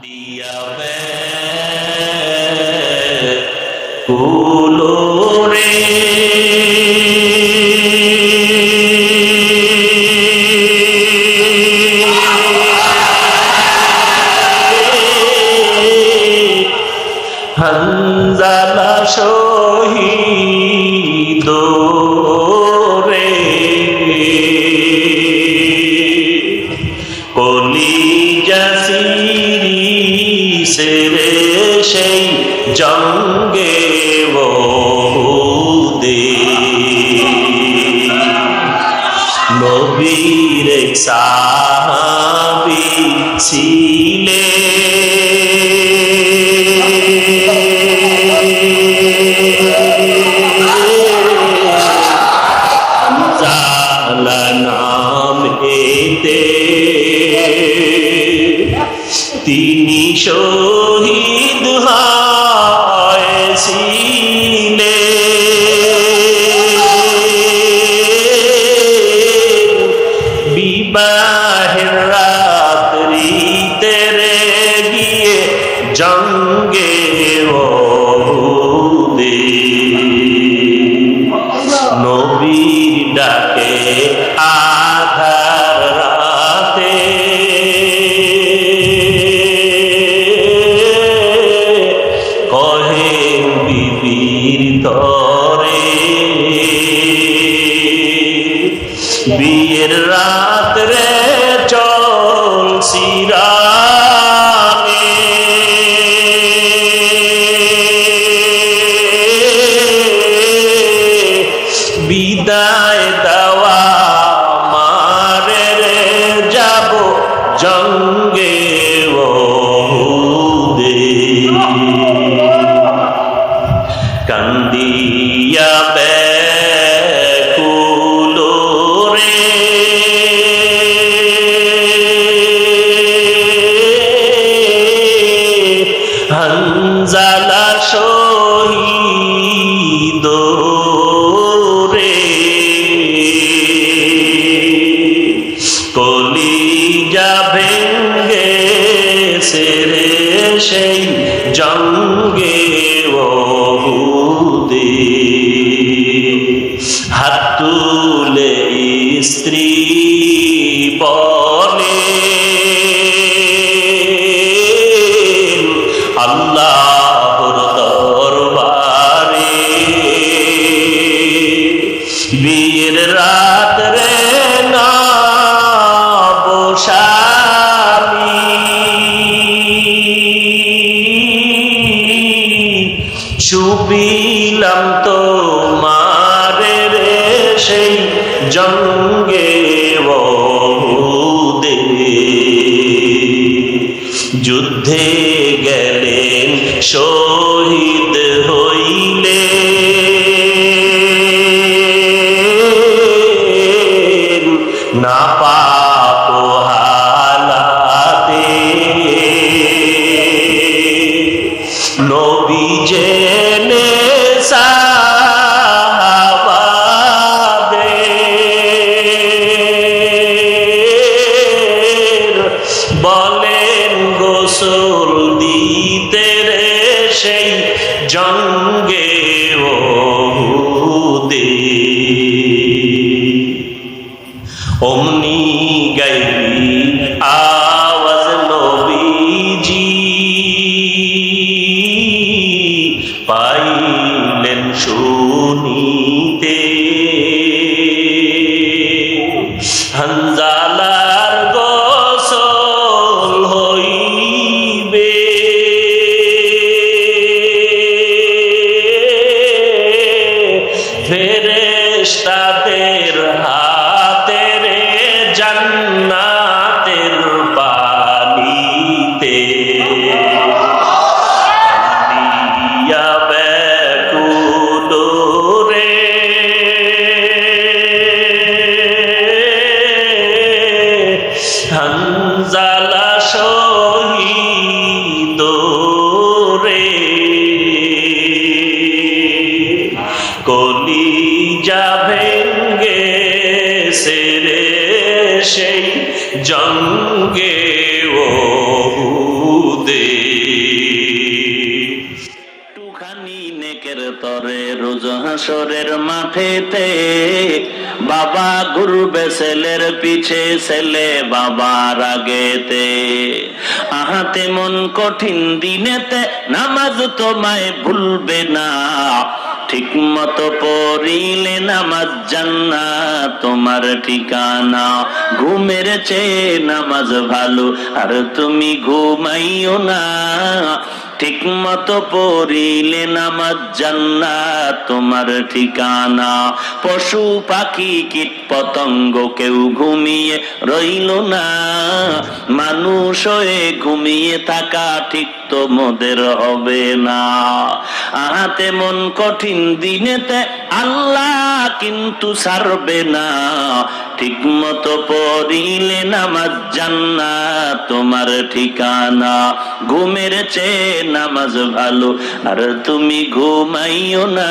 দিয়া বে সেই জঙ্গে বহুদে নবীর সা বিয়ের রাত রে না বসামি চুপিলাম তো মারে রে সেই জঙ্গে বহুদে। যুদ্ধে গেলেন সো 감사합니다. ফেরেস্তাদের হাত মাঠেতে বাবা ঘুরবে ছেলের পিছে, ছেলে বাবার আগেতে। আহাতে মন কঠিন দিনেতে নামাজ তোমায় ভুলবে না। ঠিক মতো পড়িলে নামাজ জান্না তোমার ঠিকানা। ঘুমের চেয়ে নামাজ ভালো, আর তুমি ঘুমাইও না। ঠিক মতো পড়িলে নামাজ জান্না তোমার ঠিকানা। পশু, পাখি, কীট, পতঙ্গ কেউ ঘুমিয়ে রইল না। মানুষ হয়ে ঘুমিয়ে থাকা ঠিক তোমাদের হবে না। আহাতে মন কঠিন দিনেতে আল্লাহ কিন্তু সারবে না। ঠিক মতো পড়িলে নামাজ জান্না তোমার ঠিকানা। ঘুমের চেয়ে নামাজ ভালো। আর তুমি ঘুমাইও না।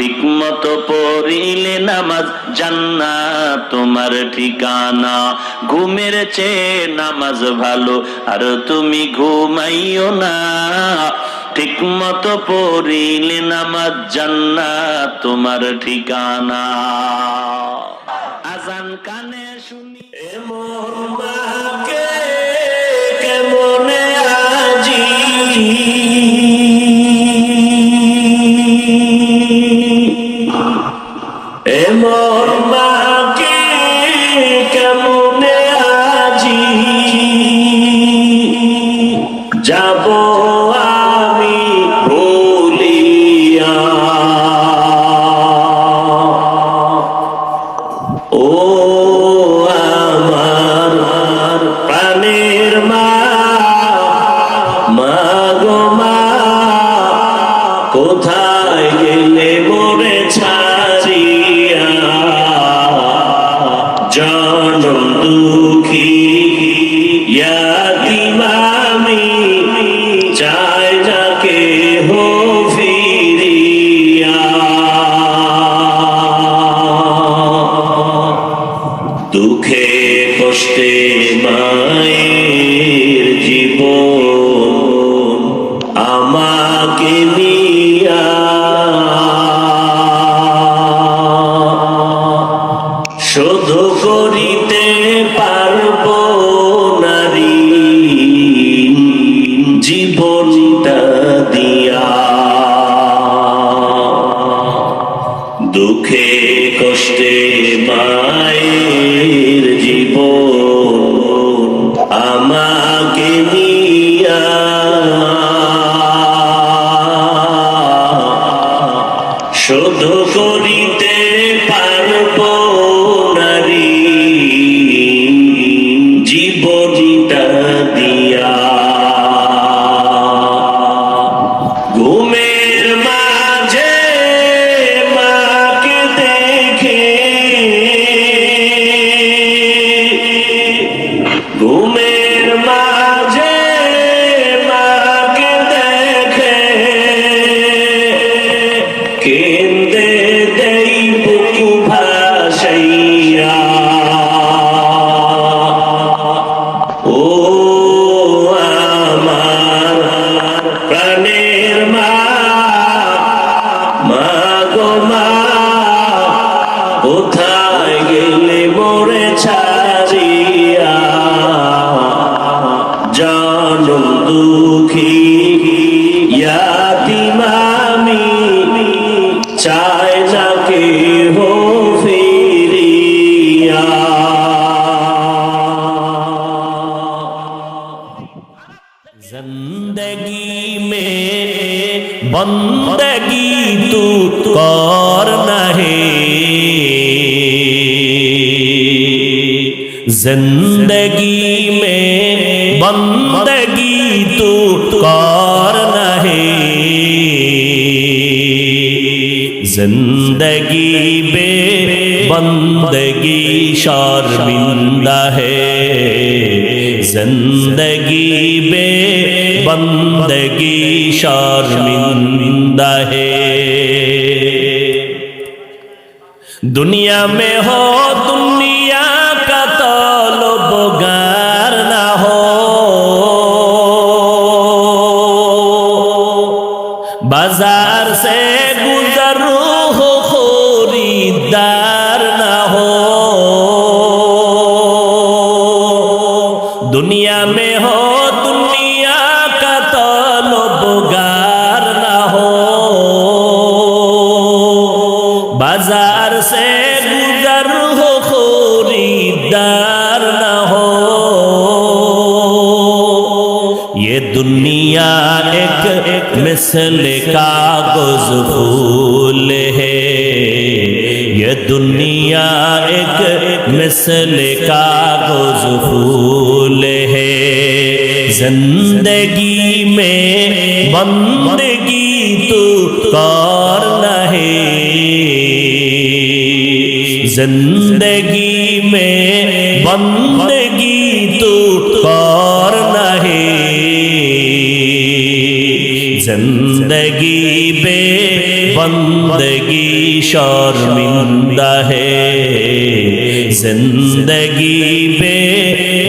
ঠিক মতো পড়িলে নামাজ জান্না তোমার ঠিকানা। ঘুমের চেয়ে নামাজ ভালো, আর তুমি ঘুমাইও না। ঠিক মতো পড়িলে নামাজ জান্না তোমার ঠিকানা। আজান কানে শুনি। মাকে কেমনে আজি? এমন মাকে কেমনে আজি? যাব জীবন زندگی میں بندگی تو کار نہیں۔ زندگی بے بندگی شارمندہ ہے۔ زندگی بے بندگی شارمندہ ہے۔ دنیا میں ہو سے گزر ہو خوریدار نہ ہو۔ یہ دنیا ایک مثل کا گز پھول ہے۔ یہ دنیا ایک مثل کا گز پھول ہے۔ زندگی میں بندگی تو کار نہیں زندگی میں بندگی تو کار نہیں۔ زندگی بے بندگی شرمندہ ہے۔ زندگی بے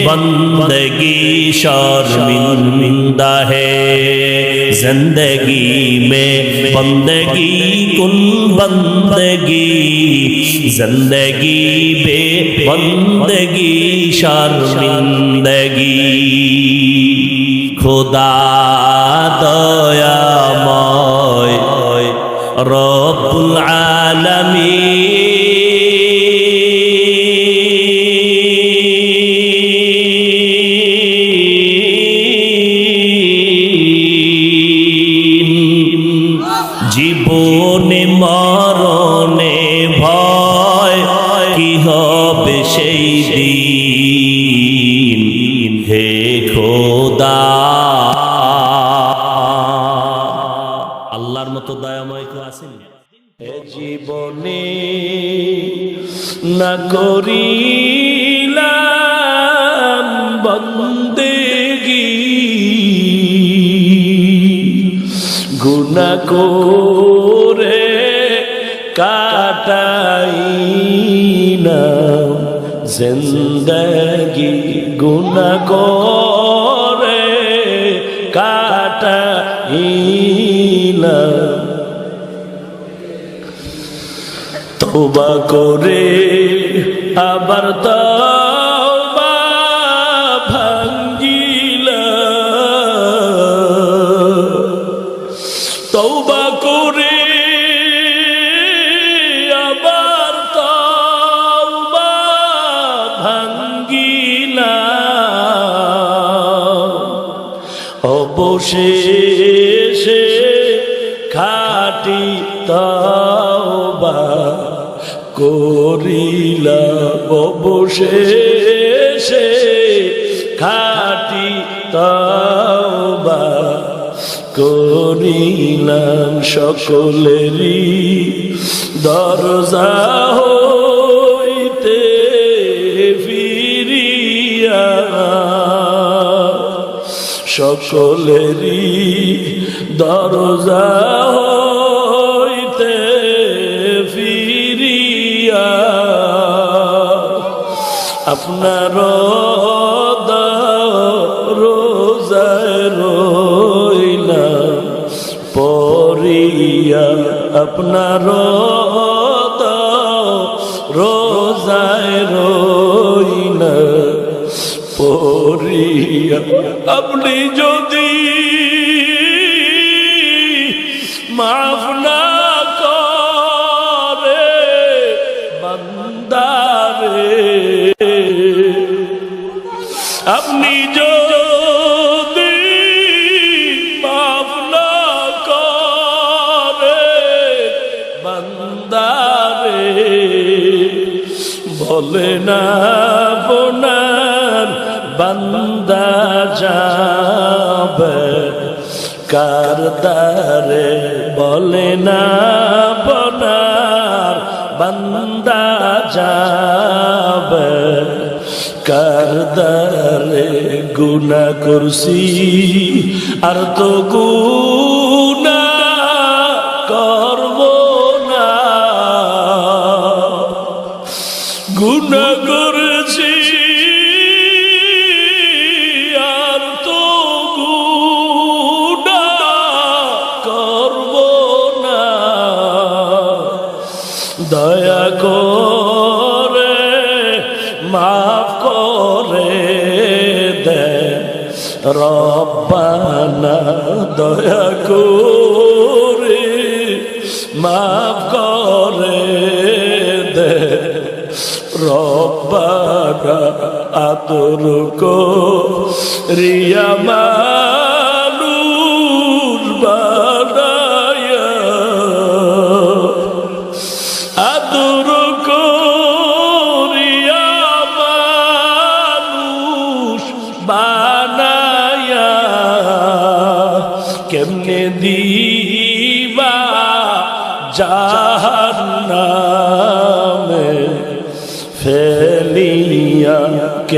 بندگی شرمندہ ہے زندگی میں بندگی کن بندگی زندگی بے بندگی شرمندگی خدا دیا مائے رب العالمین জীবনে মরণে ভয় কি হবে সেই জিন্দগি গুনা করে কাটা তোবা করে আবার তবা অবশেষে খাটি তৌবা করিলা অবশেষে খাটি তৌবা করিলাম। সকলেরই দরজা সকলেরই দরজা হইতে ফিরিয়া। আপনার আপনার রোজায় রইলা اپنی جو دی কার দারে বলে না বনার বান্দা যাবে। কারদারে গুনা করছি আর তো গুনা দয়া করে মাফ করে দে। রব্বানা আতর কো রিয়া মানুষ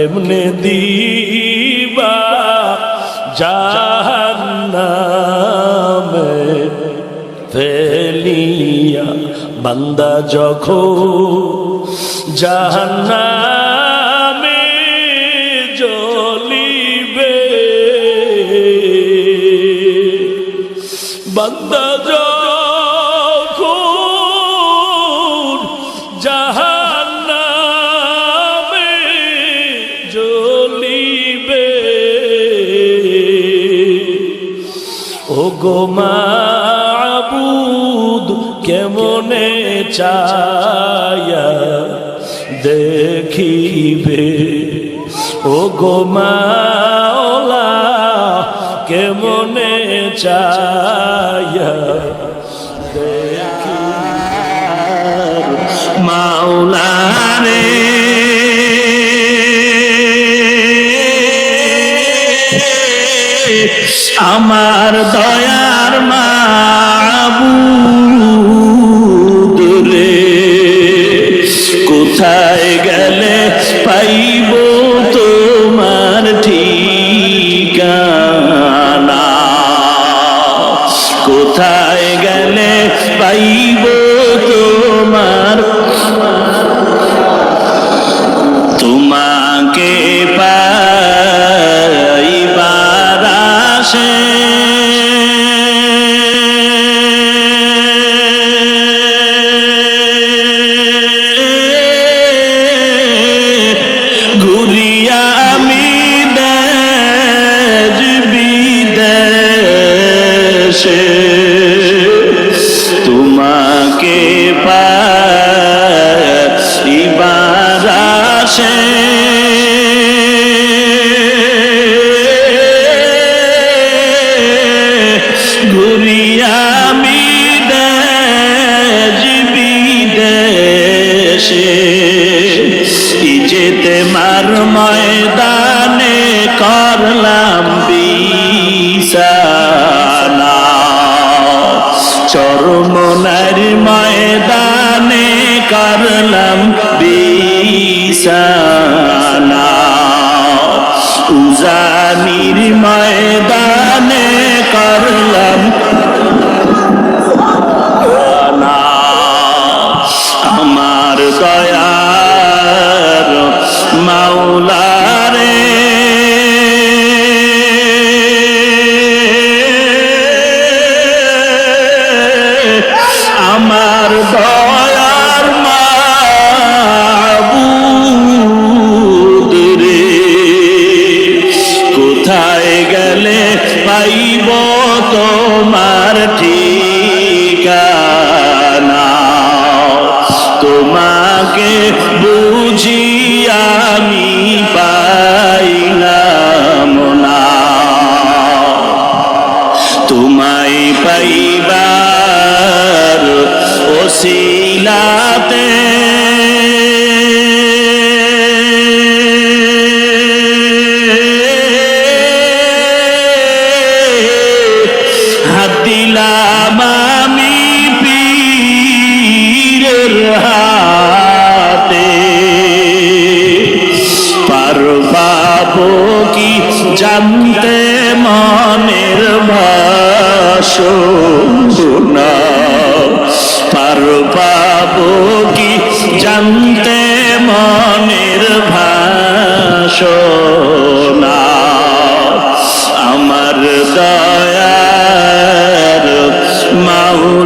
কেমনে দিবা জাহান্নামে ফেলিয়া বান্দা যখন জাহান্নামে জ্বলিবে বান্দা ও গো কেমনে চায়া দেখিবে? ও গো মাওলা কেমনে চায়া মাওলারে আমার দয়ার মাবুদ ইজেতে মার ময়দানে করলাম বিসানা চরমনার ময়দানে করলাম বিসানা উজানির ময়দানে করলাম আমার দয়ার মাওলারে হাতে পার পাবো কি জানতে মনের ভাষণা পার পাবো কি জানতে মনের ভাষণা আমার দয়ার মাউ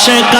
seca.